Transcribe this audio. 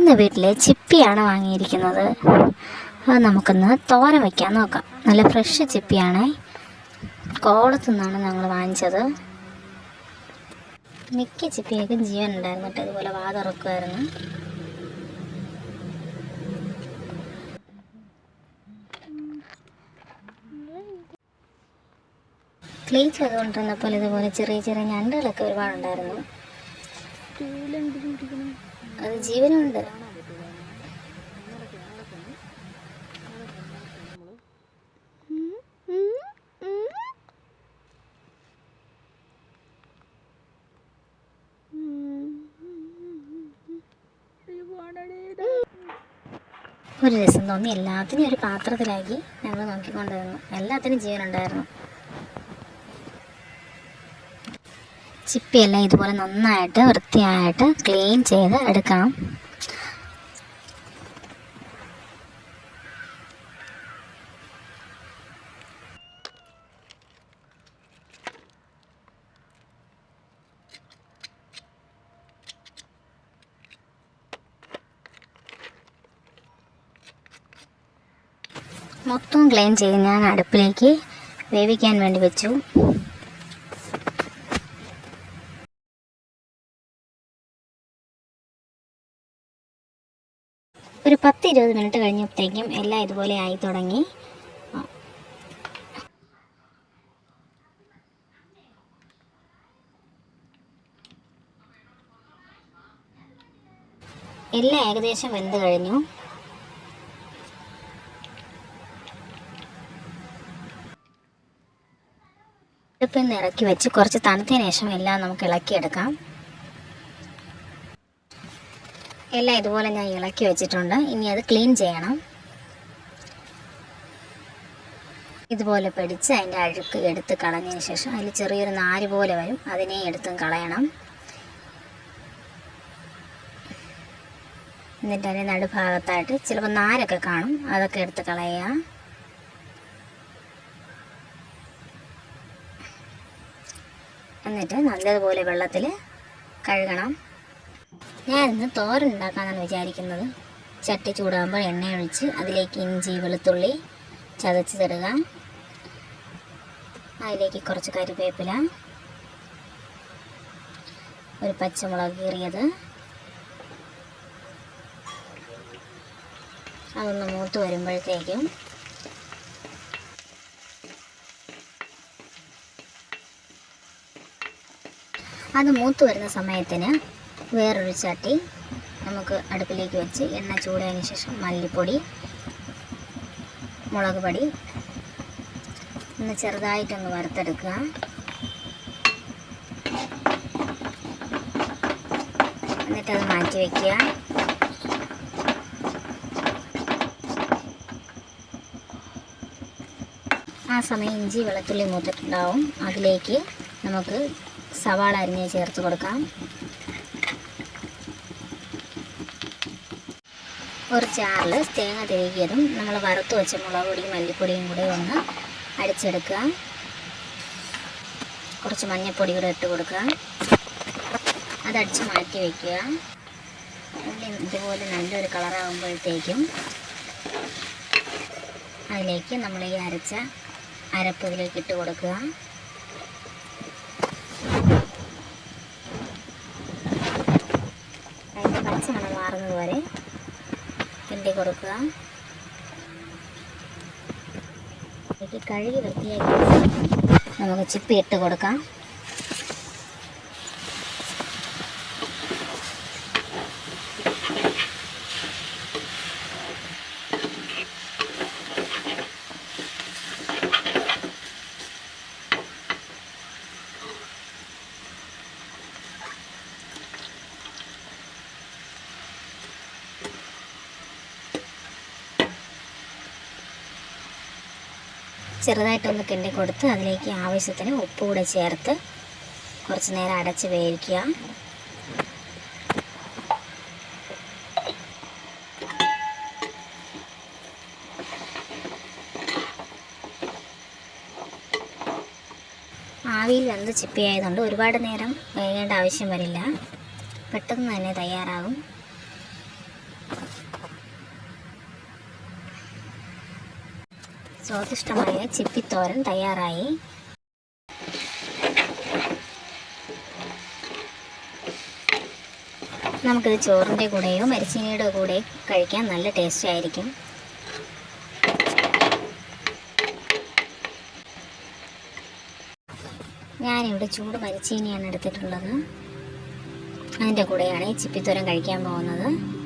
ഇന്ന് വീട്ടിലെ ചിപ്പിയാണ് വാങ്ങിയിരിക്കുന്നത്. അത് നമുക്കൊന്ന് തോരൻ വയ്ക്കാൻ നോക്കാം. നല്ല ഫ്രഷ് ചിപ്പിയാണ്. കോളത്തു നിന്നാണ് ഞങ്ങൾ വാങ്ങിച്ചത്. മിക്ക ചിപ്പിയൊക്കെ ജീവൻ ഉണ്ടായിരുന്നു. കേട്ടോ ഇതുപോലെ വാതുറക്കുമായിരുന്നു. ക്ലീൻ ചെയ്തുകൊണ്ടിരുന്നപ്പോൾ ഇതുപോലെ ചെറിയ ചെറിയ ഞണ്ടുകളൊക്കെ ഒരുപാടുണ്ടായിരുന്നു. അത് ജീവനുണ്ട്. ഒരു രസം തോന്നി. എല്ലാത്തിനും ഒരു പാത്രത്തിലാക്കി ഞങ്ങൾ നോക്കിക്കൊണ്ടിരുന്നു. എല്ലാത്തിനും ജീവനുണ്ടായിരുന്നു. ചിപ്പിയെല്ലാം ഇതുപോലെ നന്നായിട്ട് വൃത്തിയായിട്ട് ക്ലീൻ ചെയ്ത് എടുക്കണം. മൊത്തം ക്ലീൻ ചെയ്ത് ഞാൻ അടുപ്പിലേക്ക് വേവിക്കാൻ വേണ്ടി വെച്ചു. ഒരു പത്ത് ഇരുപത് മിനിറ്റ് കഴിഞ്ഞപ്പോഴത്തേക്കും എല്ലാം ഇതുപോലെ ആയി തുടങ്ങി. എല്ലാം ഏകദേശം വെന്ത് കഴിഞ്ഞു. ഇപ്പം ഇന്ന് ഇറക്കി വെച്ച് കുറച്ച് തണുത്തതിന് ശേഷം എല്ലാം നമുക്ക് ഇളക്കിയെടുക്കാം. എല്ലാം ഇതുപോലെ ഞാൻ ഇളക്കി വെച്ചിട്ടുണ്ട്. ഇനി അത് ക്ലീൻ ചെയ്യണം. ഇതുപോലെ പിടിച്ച് അതിന്റെ അഴുക്ക് എടുത്ത് കളഞ്ഞതിന് ശേഷം അതിൽ ചെറിയൊരു നാര് പോലെ വരും. അതിനെ എടുത്തും കളയണം. എന്നിട്ട് അതിന്റെ നടുഭാഗത്തായിട്ട് ചിലപ്പോൾ നാരൊക്കെ കാണും. അതൊക്കെ എടുത്ത് കളയുക. എന്നിട്ട് നല്ലതുപോലെ വെള്ളത്തിൽ കഴുകണം. ഞാനിന്ന് തോരൻ ഉണ്ടാക്കാനാണ് വിചാരിക്കുന്നത്. ചട്ടി ചൂടാകുമ്പോൾ എണ്ണ ഒഴിച്ച് അതിലേക്ക് ഇഞ്ചി വെളുത്തുള്ളി ചതച്ച് തരുക. അതിലേക്ക് കുറച്ച് കറിവേപ്പില ഒരു പച്ചമുളക് കീറിയത്. അതൊന്ന് മൂത്ത് വരുമ്പോഴത്തേക്കും അത് മൂത്ത് വരുന്ന സമയത്തിന് വേറൊരു ചട്ടി നമുക്ക് അടുപ്പിലേക്ക് വെച്ച് എണ്ണ ചൂടായതിന് ശേഷം മല്ലിപ്പൊടി മുളക് പൊടി. ഒന്ന് ചെറുതായിട്ടൊന്ന് വറുത്തെടുക്കുക. എന്നിട്ടത് മാറ്റി വയ്ക്കുക ആ സമയം ഇഞ്ചി വെളുത്തുള്ളി മൂത്തിട്ടുണ്ടാവും. അതിലേക്ക് നമുക്ക് സവാള അരിഞ്ഞ് ചേർത്ത് കൊടുക്കാം. ഒരു ജാറിൽ തേങ്ങ തിരികിയതും നമ്മൾ വറുത്ത് വെച്ച മുളക് പൊടിയും മല്ലിപ്പൊടിയും കൂടെ ഒന്ന് അടിച്ചെടുക്കുക. കുറച്ച് മഞ്ഞൾപ്പൊടി കൂടെ ഇട്ട് കൊടുക്കുക. അതടിച്ച് മാറ്റി വയ്ക്കുക ഇതുപോലെ നല്ലൊരു കളറാകുമ്പോഴത്തേക്കും അതിലേക്ക് നമ്മൾ ഈ അരച്ച അരപ്പ് ഇതിലേക്ക് ഇട്ട് കൊടുക്കുക. അതിന്റെ പച്ചമണം മാറുന്നത് വരെ കിണ്ടി കൊടുക്കുക. കഴുകി വൃത്തിയാക്കി നമുക്ക് ചിപ്പി ഇട്ട് കൊടുക്കാം. ചെറുതായിട്ടൊന്ന് കിണ്ടി കൊടുത്ത് അതിലേക്ക് ആവശ്യത്തിന് ഉപ്പ് കൂടെ ചേർത്ത് കുറച്ച് നേരം അടച്ച് വേവിക്കുക. ആവിയിൽ വെന്ത് ചിപ്പിയായതുകൊണ്ട് ഒരുപാട് നേരം വേകേണ്ട ആവശ്യം വരില്ല. പെട്ടെന്ന് തന്നെ തയ്യാറാകും. സ്വാദിഷ്ടമായ ചിപ്പിത്തോരൻ തയ്യാറായി. നമുക്കിത് ചോറിന്റെ കൂടെയോ മരിച്ചീനിയുടെ കൂടെ കഴിക്കാൻ നല്ല ടേസ്റ്റ് ആയിരിക്കും. ഞാനിവിടെ ചൂട് മരിച്ചീനിയാണ് എടുത്തിട്ടുള്ളത്. അതിന്റെ കൂടെയാണ് ഈ ചിപ്പിത്തോരൻ കഴിക്കാൻ പോകുന്നത്.